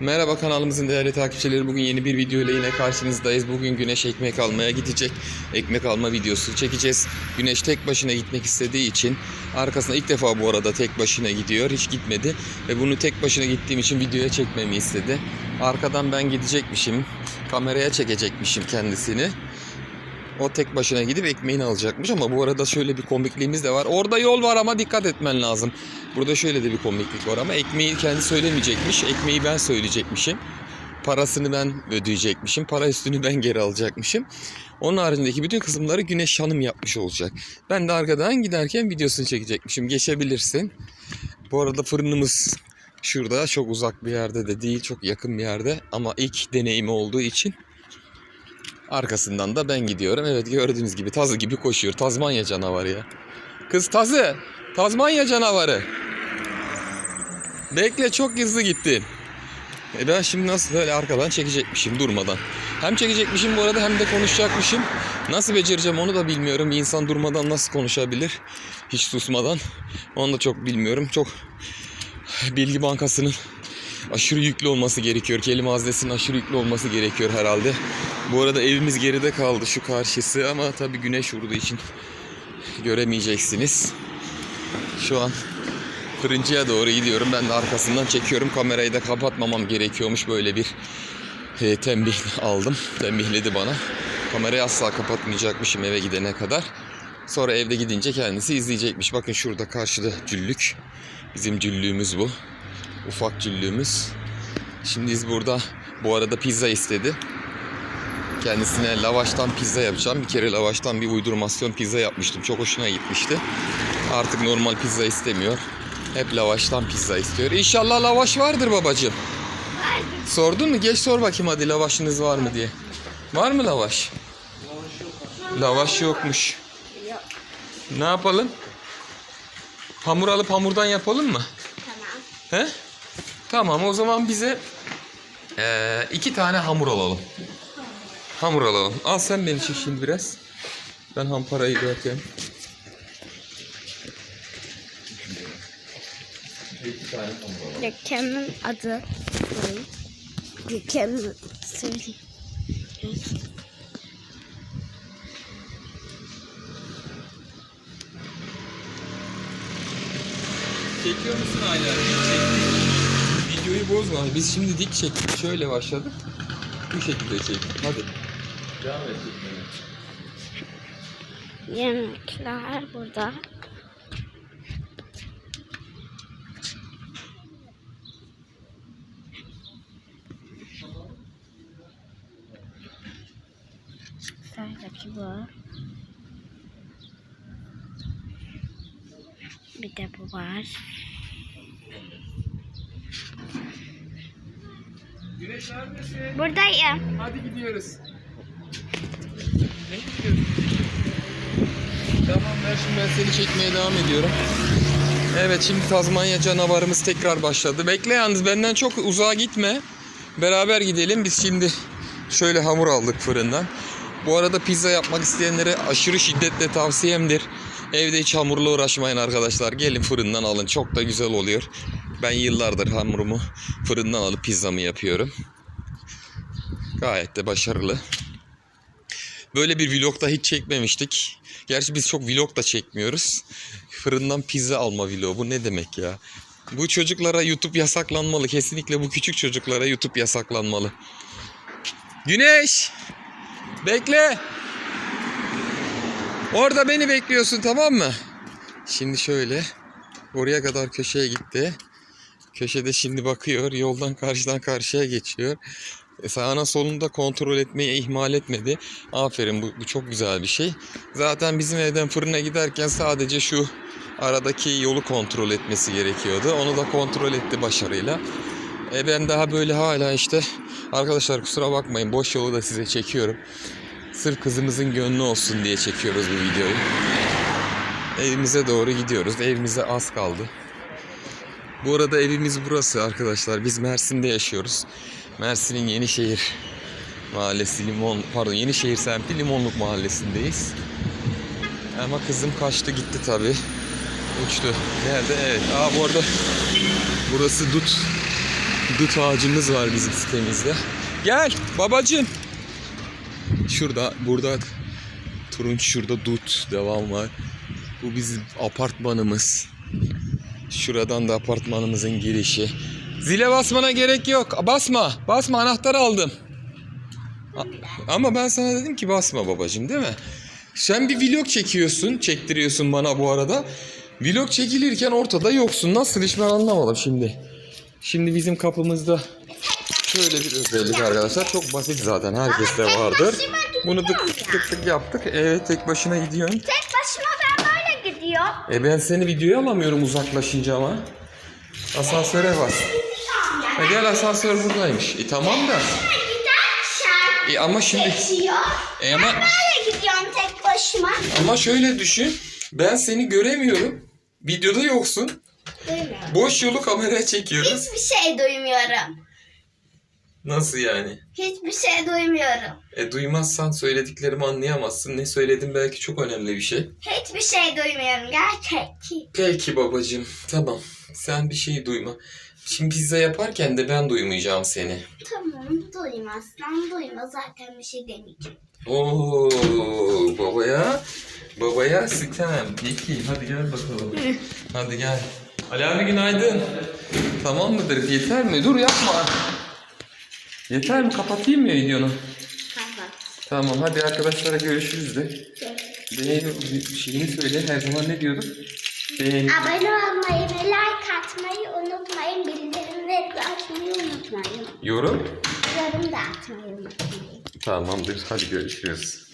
Merhaba kanalımızın değerli takipçileri. Bugün yeni bir video ile yine karşınızdayız. Bugün Güneş ekmek almaya gidecek. Ekmek alma videosu çekeceğiz. Güneş tek başına gitmek istediği için arkasına ilk defa bu arada tek başına gidiyor. Hiç gitmedi ve bunu tek başına gittiğim için videoya çekmemi istedi. Arkadan ben gidecekmişim. Kameraya çekecekmişim kendisini. O tek başına gidip ekmeğini alacakmış ama bu arada şöyle bir komikliğimiz de var. Orada yol var ama dikkat etmen lazım. Burada şöyle de bir komiklik var ama ekmeği kendi söylemeyecekmiş. Ekmeği ben söyleyecekmişim. Parasını ben ödeyecekmişim. Para üstünü ben geri alacakmışım. Onun haricindeki bütün kısımları Güneş Hanım yapmış olacak. Ben de arkadan giderken videosunu çekecekmişim. Geçebilirsin. Bu arada fırınımız şurada çok uzak bir yerde de değil. Çok yakın bir yerde ama ilk deneyimi olduğu için Arkasından da ben gidiyorum. Evet gördüğünüz gibi tazı gibi koşuyor. Tazmanya canavarı ya. Kız tazı. Tazmanya canavarı. Bekle çok hızlı gittin. E ben şimdi nasıl böyle arkadan çekecekmişim durmadan. Hem çekecekmişim bu arada hem de konuşacakmışım. Nasıl becereceğim onu da bilmiyorum. Bir insan durmadan nasıl konuşabilir? Hiç susmadan. Onu da çok bilmiyorum. Çok bilgi bankasının aşırı yüklü olması gerekiyor. Kelime haznesinin aşırı yüklü olması gerekiyor herhalde. Bu arada evimiz geride kaldı şu karşısı ama tabii güneş vurduğu için göremeyeceksiniz. Şu an fırıncıya doğru gidiyorum. Ben de arkasından çekiyorum. Kamerayı da kapatmamam gerekiyormuş. Böyle bir e, tembih aldım. Tembihledi bana. Kamerayı asla kapatmayacakmışım eve gidene kadar. Sonra evde gidince kendisi izleyecekmiş. Bakın şurada karşıda cüllük. Bizim cüllüğümüz bu. Ufak cüllüğümüz. Şimdi biz burada bu arada pizza istedi. Kendisine lavaştan pizza yapacağım. Bir kere lavaştan bir uydurmasyon pizza yapmıştım. Çok hoşuna gitmişti. Artık normal pizza istemiyor. Hep lavaştan pizza istiyor. İnşallah lavaş vardır babacığım. Sordun mu? Geç sor bakayım hadi lavaşınız var mı diye. Var mı lavaş? Lavaş yokmuş. Ne yapalım? Hamur alıp hamurdan yapalım mı? Tamam. He? Tamam o zaman bize eee, iki tane hamur alalım. Hamur alalım. Al sen beni çek şimdi biraz. Ben ham parayı bırakayım. İki tane hamur alalım. Dükkanın adı? Dükkanın söyleyeyim. Çekiyor musun hala? Videoyu bozma. Biz şimdi dik çektik. Şöyle başladık. Bu şekilde çektik. Hadi. Devam et. Yemekler burada. Şöyle bu. Bir de bu var. Güneş neredesin? Buradayım. Hadi gidiyoruz. Ne gidiyoruz? Tamam ver şimdi ben seni çekmeye devam ediyorum. Evet şimdi Tazmanya canavarımız tekrar başladı. Bekle yalnız benden çok uzağa gitme. Beraber gidelim. Biz şimdi şöyle hamur aldık fırından. Bu arada pizza yapmak isteyenlere aşırı şiddetle tavsiyemdir. Evde hiç hamurla uğraşmayın arkadaşlar. Gelin fırından alın. Çok da güzel oluyor. Ben yıllardır hamurumu fırından alıp pizzamı yapıyorum. Gayet de başarılı. Böyle bir vlog da hiç çekmemiştik. Gerçi biz çok vlog da çekmiyoruz. Fırından pizza alma vlogu. Bu ne demek ya? Bu çocuklara YouTube yasaklanmalı. Kesinlikle bu küçük çocuklara YouTube yasaklanmalı. Güneş! Bekle! Orada beni bekliyorsun tamam mı? Şimdi şöyle. Oraya kadar köşeye gitti. Köşede şimdi bakıyor. Yoldan karşıdan karşıya geçiyor. E, Sağına solunda kontrol etmeyi ihmal etmedi. Aferin bu, bu çok güzel bir şey. Zaten bizim evden fırına giderken sadece şu aradaki yolu kontrol etmesi gerekiyordu. Onu da kontrol etti başarıyla. E ben daha böyle hala işte arkadaşlar kusura bakmayın boş yolu da size çekiyorum. Sırf kızımızın gönlü olsun diye çekiyoruz bu videoyu. Evimize doğru gidiyoruz. Evimize az kaldı. Bu arada evimiz burası arkadaşlar. Biz Mersin'de yaşıyoruz. Mersin'in Yenişehir Mahallesi Limon pardon Yenişehir semti Limonluk Mahallesi'ndeyiz. Ama kızım kaçtı gitti tabi. Uçtu. Nerede? Evet. Aa bu arada burası dut Dut ağacımız var bizim sitemizde. Gel babacığım. Şurada burada turunç şurada dut devam var. Bu bizim apartmanımız. Şuradan da apartmanımızın girişi. Zile basmana gerek yok. Basma. Basma anahtarı aldım. Ama ben sana dedim ki basma babacığım değil mi? Sen bir vlog çekiyorsun, çektiriyorsun bana bu arada. Vlog çekilirken ortada yoksun. Nasıl iş ben anlamadım şimdi. Şimdi bizim kapımızda şöyle bir özellik arkadaşlar. Çok basit zaten herkeste vardır. Bunu tık tık tık tık yaptık. Evet tek başına gidiyorsun. Tek başıma gidiyorum. E ben seni videoya alamıyorum uzaklaşınca ama. Asansöre bas. E gel asansör buradaymış. E tamam da. E ama şimdi geçiyor. e ama Böyle gidiyorum tek başıma. ama şöyle düşün. Ben seni göremiyorum. Videoda yoksun. Duymuyorum. Boş yolu kameraya çekiyoruz. Hiçbir şey duymuyorum. Nasıl yani? Hiçbir şey duymuyorum. E duymazsan söylediklerimi anlayamazsın. Ne söyledim belki çok önemli bir şey. Hiçbir şey duymuyorum gerçekten. Peki babacığım. Tamam. Sen bir şey duyma. Şimdi pizza yaparken de ben duymayacağım seni. Tamam duymazsan duyma zaten bir şey demeyeceğim. Oo babaya babaya sitem. Peki hadi gel bakalım. hadi gel. Ali abi günaydın. Tamam mıdır? Yeter mi? Dur yapma. Yeter mi? Kapatayım mı videonu? Tamam. Tamam hadi arkadaşlara görüşürüz de. Beğeni bir şeyini söyle. Her zaman ne diyorduk? Beğen. Abone olmayı ve like atmayı unutmayın. Bildirimleri de açmayı unutmayın. Yorum. Yorum da atmayı unutmayın. Tamamdır. Hadi görüşürüz.